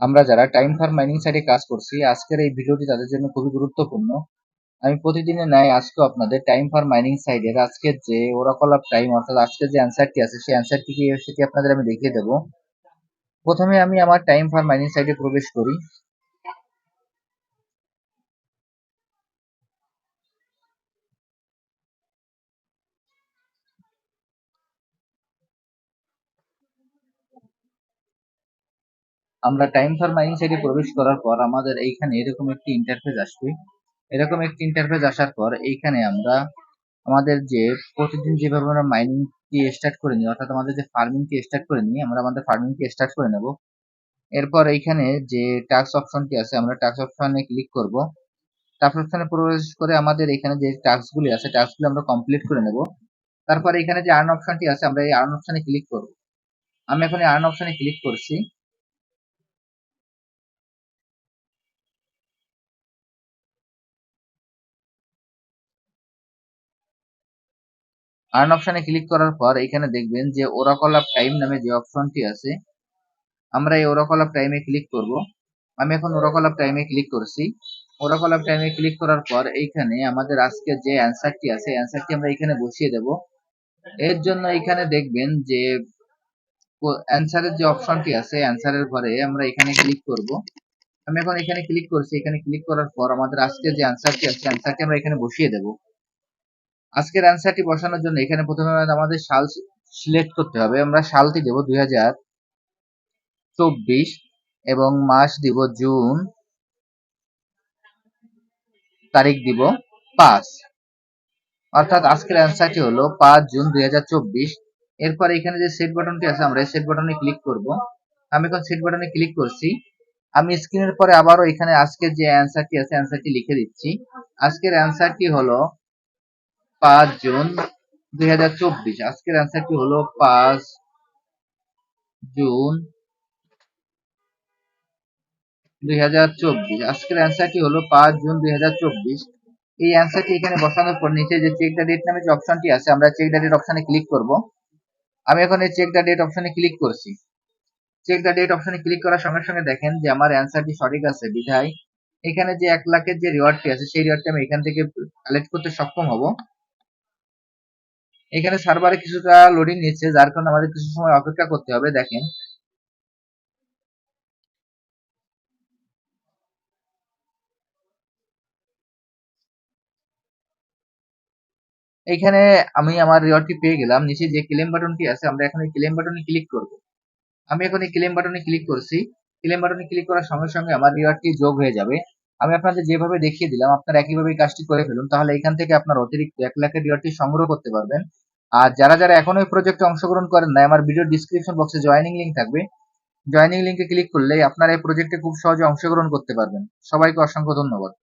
আমরা যারা time fur mining সাইটে কাজ করছি, আজকের এই ভিডিওটি তাদের জন্য খুবই গুরুত্বপূর্ণ। আমি প্রতিদিনের ন্যায় আজকেও আপনাদের টাইম ফার মাইনিং সাইডের আজকের যে ওরাকল অফ টাইম অর্থাৎ আজকের যে অ্যান্সারটি আছে, সেই অ্যান্সারটি কি সেটি আপনাদের আমি দেখিয়ে দেবো। প্রথমে আমি আমার টাইম ফার মাইনিং সাইটে প্রবেশ করি। আমরা টাইম ফর মাইনিং সাইটে প্রবেশ করার পর আমাদের এইখানে এরকম একটি ইন্টারফেস আসবে। এরকম একটি ইন্টারফেস আসার পর এইখানে আমরা আমাদের যে প্রতিদিন যেভাবে আমরা মাইনিং টি স্টার্ট করে নিই, অর্থাৎ আমাদের যে ফার্মিং টি স্টার্ট করে নিই, আমরা আমাদের ফার্মিং টি স্টার্ট করে নেব। এরপর এইখানে যে টাস্ক অপশনটি আছে, আমরা টাস্ক অপশনে ক্লিক করব। টাস্ক অপশনে প্রবেশ করে আমাদের এখানে যে টাস্কগুলি আছে টাস্কগুলি আমরা কমপ্লিট করে নেব। তারপর এখানে যে আর্ন অপশনটি আছে, আমরা এই আর্ন অপশনে ক্লিক করব। আমি এখন এই আর্ন অপশনে ক্লিক করছি। আর্ন অপশনে ক্লিক করার পর এখানে দেখবেন যে ওরাকল অফ টাইম নামে যে অপশনটি আছে, আমরা এই ওরাকল অফ টাইমে ক্লিক করব। আমি এখন ওরাকল অফ টাইমে ক্লিক করছি। ওরাকল অফ টাইমে ক্লিক করার পর এইখানে আমাদের আজকে যে অ্যান্সারটি আছে অ্যান্সারটি আমরা এখানে বসিয়ে দেব। এর জন্য এখানে দেখবেন যে অ্যান্সারের যে অপশনটি আছে অ্যান্সারের ঘরে আমরা এখানে ক্লিক করব। আমি এখন এখানে ক্লিক করছি। এখানে ক্লিক করার পর আমাদের আজকে যে অ্যান্সারটি আছে অ্যান্সারটি আমরা এখানে বসিয়ে দেব। আজকের অ্যান্সারটি বসানোর জন্য এখানে প্রথমে আমাদের সাল সিলেক্ট করতে হবে। আমরা সালটি দেব দুই হাজার চব্বিশ এবং মাস দিব জুন। তারিখ দিব পাঁচ। অর্থাৎ আজকের অ্যান্সারটি হলো পাঁচ জুন দুই হাজার চব্বিশ। এরপর এখানে যে সেট বাটনটি আছে, আমরা সেট বাটনে ক্লিক করব। আমি এখন সেট বাটনে ক্লিক করছি। আমি স্ক্রিনের পরে আবারও এখানে আজকের যে অ্যান্সারটি আছে অ্যান্সারটি লিখে দিচ্ছি। আজকের অ্যান্সারটি হলো পাঁচ জুন দুই হাজার চব্বিশ। আজকের অ্যান্সারটি হলো পাঁচ জুন দুই হাজার চব্বিশ। আজকের অ্যান্সারটি হলো পাঁচ জুন দুই হাজার চব্বিশ। এই অ্যান্সারটি এখানে বসানোর পর নিচে যে চেক দ্য ডেট নামে যে অপশনটি আছে, আমরা চেক দ্য ডেট অপশনে ক্লিক করব। আমি এখন এই চেক দ্য ডেট অপশনে ক্লিক করছি। চেক দ্য ডেট অপশনে ক্লিক করার সঙ্গে সঙ্গে দেখেন যে আমার অ্যান্সারটি সঠিক আছে, বিধায়। এখানে যে এক লাখের যে রিওয়ার্ডটি আছে, সেই রিওয়ার্ডটি আমি এখান থেকে কালেক্ট করতে সক্ষম হব। এখানে সার্ভারে কিছুটা লোডিং নিচ্ছে, যার কারণে আমাদের কিছু সময় অপেক্ষা করতে হবে, দেখেন। এখানে আমি আমার রিওয়ার্ডটি পেয়ে গেলাম, নিচে যে ক্লেম বাটনটি আছে, আমরা এখন এই ক্লেম বাটনে ক্লিক করব। আমি এখন এই ক্লেম বাটনে ক্লিক করছি ক্লেম বাটনে ক্লিক করার সঙ্গে সঙ্গে আমার রিওয়ার্ডটি যোগ হয়ে যাবে। আমি আপনাদের যেভাবে দেখিয়ে দিলাম, আপনারা একইভাবে কাজটি করে ফেলুন, তাহলে এখান থেকে আপনার অতিরিক্ত এক লাখের রিওয়ার্ডটি সংগ্রহ করতে পারবেন। আর যারা যারা এখনও এই প্রজেক্টে অংশগ্রহণ করেন না আমার ভিডিও ডিসক্রিপশন বক্সে জয়েনিং লিঙ্ক থাকবে। জয়েনিং লিঙ্কে ক্লিক করলে আপনারা এই প্রজেক্টে খুব সহজে অংশগ্রহণ করতে পারবেন। সবাইকে অসংখ্য ধন্যবাদ।